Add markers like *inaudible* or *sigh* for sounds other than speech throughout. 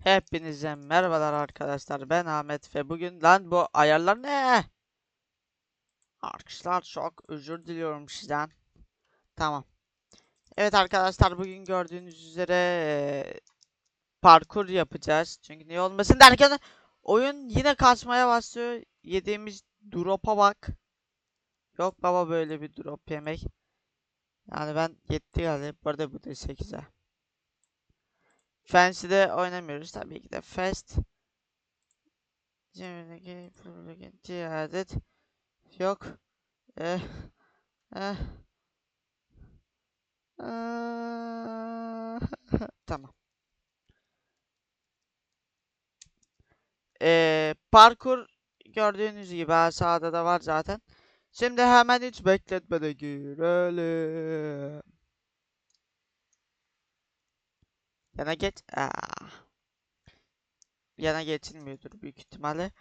Hepinize merhabalar arkadaşlar. Ben Ahmet ve bugün lan bu ayarlar ne? Arkadaşlar çok özür diliyorum sizden. Tamam. Evet arkadaşlar bugün gördüğünüz üzere parkur yapacağız. Çünkü niye olmasın derken oyun yine kasmaya başlıyor. Yediğimiz drop'a bak. Yok baba böyle bir drop yemek. Yani ben yetti galiba. Bu arada bu da 8'e. Fancy'de oynamıyoruz tabii ki de Fast. Cemil'deki Fırlık'ın adet yok. Eh, eh. *laughs* Tamam. Ee, parkur gördüğünüz gibi aşağıda da var zaten. Şimdi hemen hiç bekletmeden girelim. Yana geç. Aa. Yana geçilmiyordur büyük ihtimalle.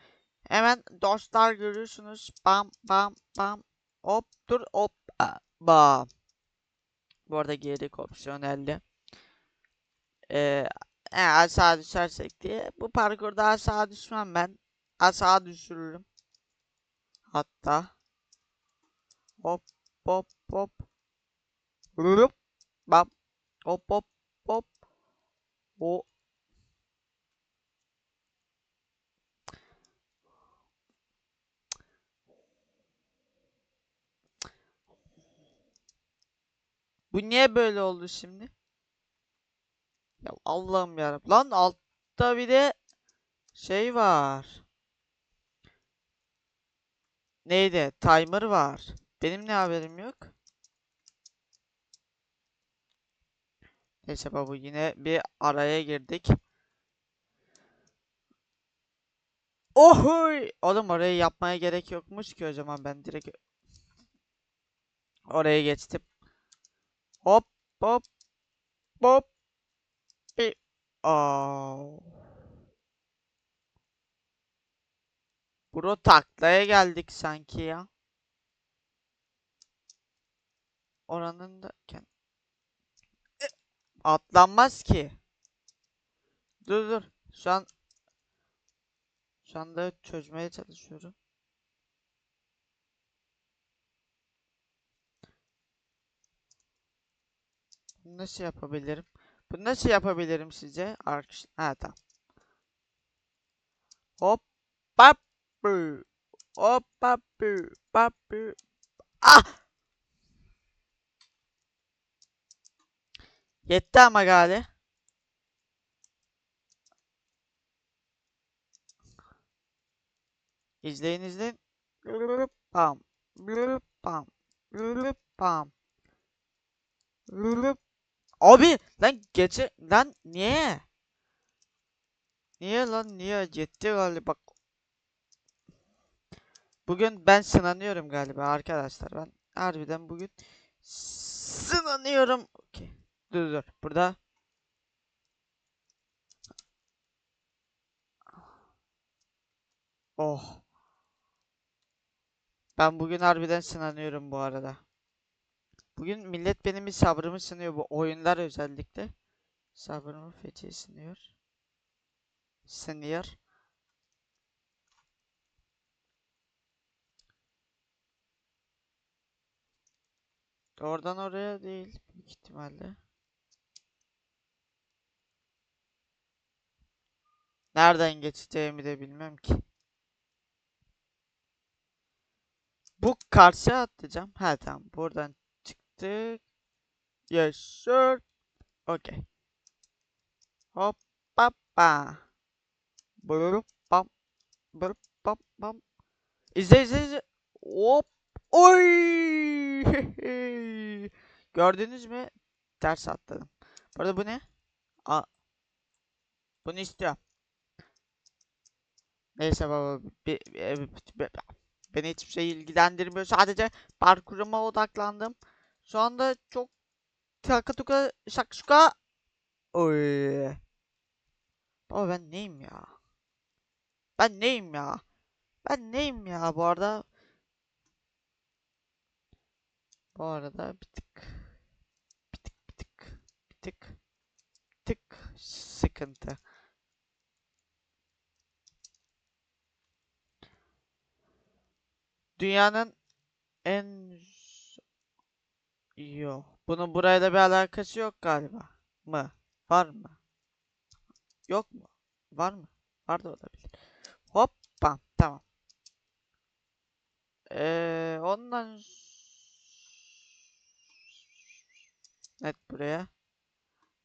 Hemen dostlar görüyorsunuz. Bam bam bam. Hop dur hop. Bam. Bu arada geri opsiyonelli. Ee, e, aşağı düşersek diye. Bu parkurda aşağı düşmem ben. Aşağı düşürürüm. Hatta. Hop hop hop. Hop. Bam. Hop hop hop. O Bu niye böyle oldu şimdi? Ya Allah'ım yarabbim. Lan altta bir de şey var. Neydi? Timer var. Benim ne haberim yok? Neyse baba yine bir araya girdik. Ohoy! Oğlum orayı yapmaya gerek yokmuş ki o zaman ben direkt oraya geçtim. Hop hop hop. Bir. Aa. Bro taklaya geldik sanki ya. Oranın da ken- E, atlanmaz ki. Dur dur. Şu an şu anda çözmeye çalışıyorum. Bunu nasıl yapabilirim? Bunu nasıl yapabilirim sizce? Arkadaş ha tamam. Hop bap. Hop bap. Bap. Ah! Yetti ama gali. İzleyin izleyin. Pam. Pam. Pam. Abi lan geçe lan niye? Niye lan niye yetti galiba. Bugün ben sınanıyorum galiba arkadaşlar. Ben harbiden bugün sınanıyorum. Dur dur. Burada Oh. Ben bugün harbiden sınanıyorum bu arada. Bugün millet benim bir sabrımı sınıyor bu oyunlar özellikle. Sabrımı feci sınıyor. Sınıyor. Oradan oraya değil büyük ihtimalle. Nereden geçeceğimi de bilmem ki. Bu karşıya atlayacağım. Ha tamam. Buradan çıktık. Yes sir. Okay. Hop ba. Bulup bam. Bulup bam bam. İzle izle izle. Hop. Oy. *laughs* Gördünüz mü? Ters atladım. Bu arada bu ne? Aa. Bunu istiyorum. Neyse baba. Bir- Beni hiçbir şey ilgilendirmiyor. Sadece parkuruma odaklandım. Şu anda çok taka tuka şakşuka. Oy. Baba ben neyim ya? Ben neyim ya? Ben neyim ya bu arada? Bu arada bir tık bir tık bir tık bir tık bir tık sıkıntı. Dünyanın en Yok. Bunun burayla bir alakası yok galiba. Mı? Var mı? Yok mu? Var mı? Var da olabilir. Hoppa. Tamam. Ee, ondan net buraya.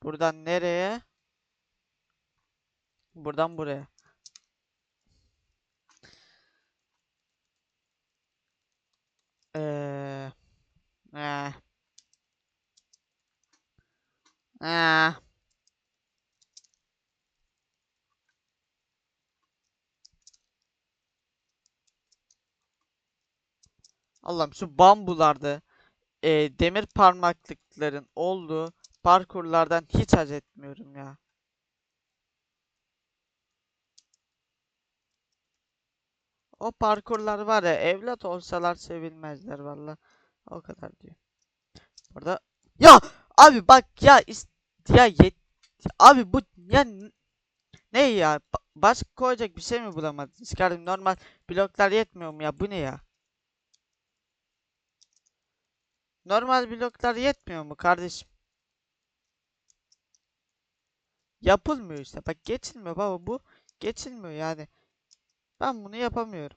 Buradan nereye? Buradan buraya. Ee, eh. Eh. Allah'ım şu bambularda e, demir parmaklıkların olduğu parkurlardan hiç haz etmiyorum ya. O parkurlar var ya evlat olsalar sevilmezler valla. O kadar diyor. Burada ya abi bak ya ya yet abi bu ya ne ya? Ba- başka koyacak bir şey mi bulamadınız kardeşim normal bloklar yetmiyor mu ya? Bu ne ya? Normal bloklar yetmiyor mu kardeşim? Yapılmıyor işte. Bak geçilmiyor baba bu. Geçilmiyor yani ben bunu yapamıyorum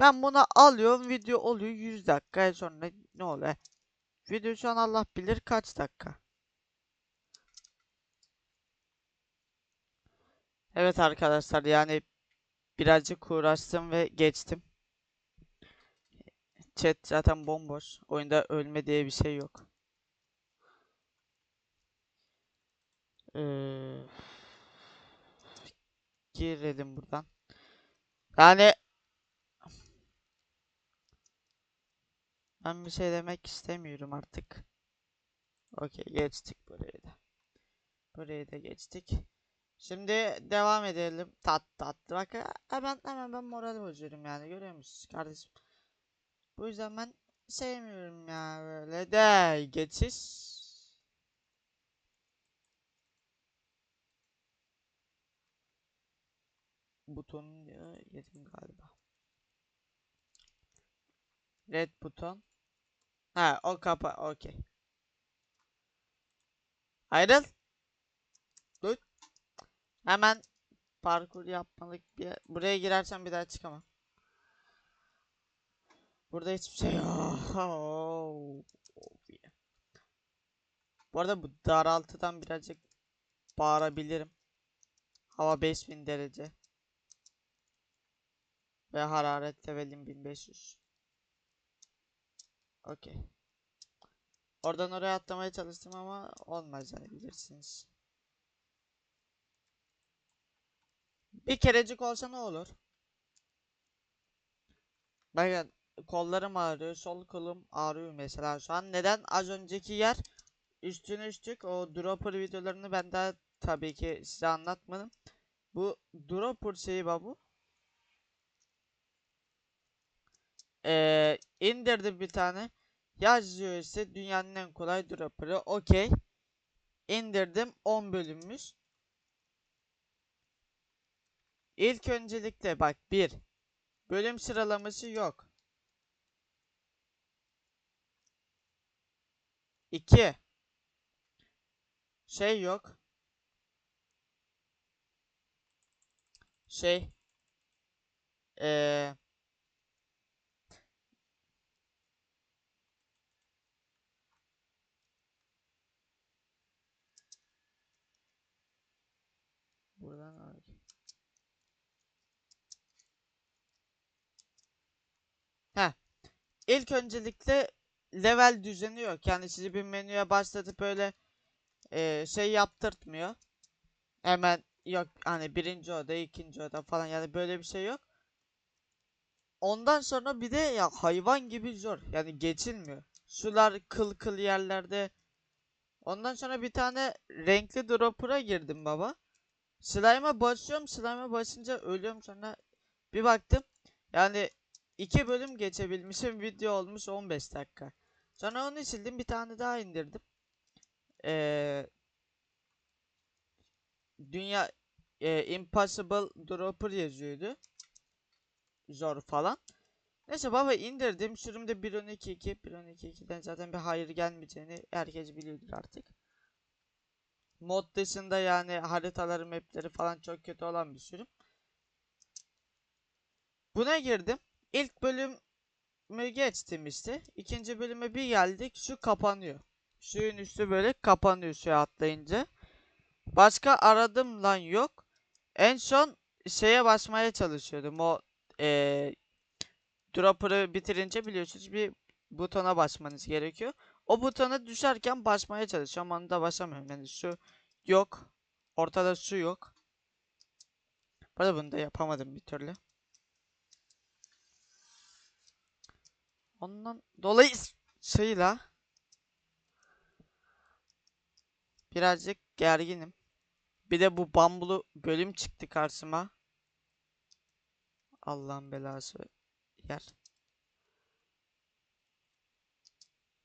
ben bunu alıyorum video oluyor 100 dakika sonra ne oluyor video şu an Allah bilir kaç dakika Evet arkadaşlar yani birazcık uğraştım ve geçtim. Chat zaten bomboş. Oyunda ölme diye bir şey yok. Ee, girelim buradan. Yani ben bir şey demek istemiyorum artık. Okey geçtik burayı da. Burayı da geçtik. Şimdi devam edelim. Tat tat. Bak hemen hemen ben moral bozuyorum yani görüyor musunuz kardeşim? Bu yüzden ben sevmiyorum ya böyle de geçiş. Buton yedim galiba. Red buton. Ha o kapa okey. Ayrıl. Dur. Hemen parkur yapmalık bir buraya girersen bir daha çıkamam. Burada hiçbir şey yok. *laughs* Oh. Bu arada bu daraltıdan birazcık bağırabilirim. Hava 5000 derece. Ve hararet levelim 1500. Okey. Oradan oraya atlamaya çalıştım ama olmaz yani bilirsiniz. Bir kerecik olsa ne olur? Bakın kollarım ağrıyor, sol kolum ağrıyor mesela şu an. Neden? Az önceki yer üstüne üstlük o dropper videolarını ben daha tabii ki size anlatmadım. Bu dropper şeyi babu. Ee, indirdim bir tane. Yazıyor ise dünyanın en kolay dropper'ı. Okey. İndirdim 10 bölünmüş. İlk öncelikle bak 1. Bölüm sıralaması yok. 2. Şey yok. Şey. Eee. Buradan al. Heh. İlk öncelikle level düzeni yok. Yani sizi bir menüye başlatıp öyle e, şey yaptırtmıyor. Hemen yok hani birinci oda, ikinci oda falan yani böyle bir şey yok. Ondan sonra bir de ya hayvan gibi zor. Yani geçilmiyor. Sular kıl kıl yerlerde. Ondan sonra bir tane renkli dropper'a girdim baba. Slime'a basıyorum. Slime'a basınca ölüyorum sonra bir baktım. Yani iki bölüm geçebilmişim. Video olmuş 15 dakika. Sonra onu sildim. Bir tane daha indirdim. Ee, dünya e, Impossible Dropper yazıyordu. zor falan. Neyse baba indirdim. Sürümde 1.12.2. 1.12.2'den zaten bir hayır gelmeyeceğini herkes biliyordur artık. Mod dışında yani haritaları, mapleri falan çok kötü olan bir sürüm. Buna girdim. İlk bölümü geçtim işte. İkinci bölüme bir geldik. Şu kapanıyor. Suyun üstü böyle kapanıyor suya atlayınca. Başka aradım lan yok. En son şeye basmaya çalışıyordum. O eee dropper'ı bitirince biliyorsunuz bir butona basmanız gerekiyor. O butona düşerken basmaya çalışıyorum. Onu da basamıyorum. Yani su yok. Ortada su yok. Bu arada bunu da yapamadım bir türlü. Ondan dolayı sıyla birazcık gerginim. Bir de bu bambulu bölüm çıktı karşıma. Allah'ın belası yer.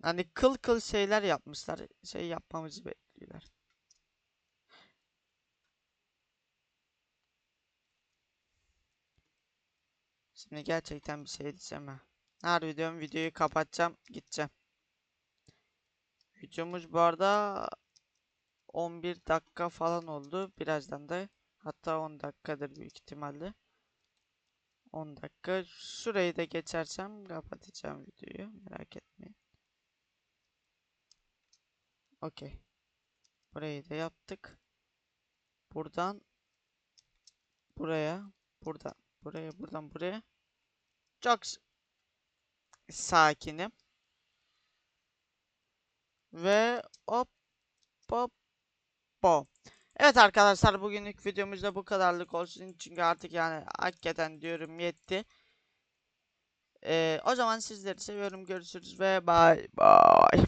Hani kıl kıl şeyler yapmışlar. Şey yapmamızı bekliyorlar. Şimdi gerçekten bir şey diyeceğim ha. Her diyorum videoyu kapatacağım gideceğim. Videomuz bu arada 11 dakika falan oldu. Birazdan da hatta 10 dakikadır büyük ihtimalle. 10 dakika. Şurayı da geçersem kapatacağım videoyu. Merak etmeyin. Okey. Burayı da yaptık. Buradan buraya, buradan buraya, buradan buraya. Çok sakinim. Ve hop hop hop. Evet arkadaşlar bugünlük videomuz da bu kadarlık olsun. Çünkü artık yani hakikaten diyorum yetti. Ee, o zaman sizleri seviyorum. Görüşürüz ve bye bye.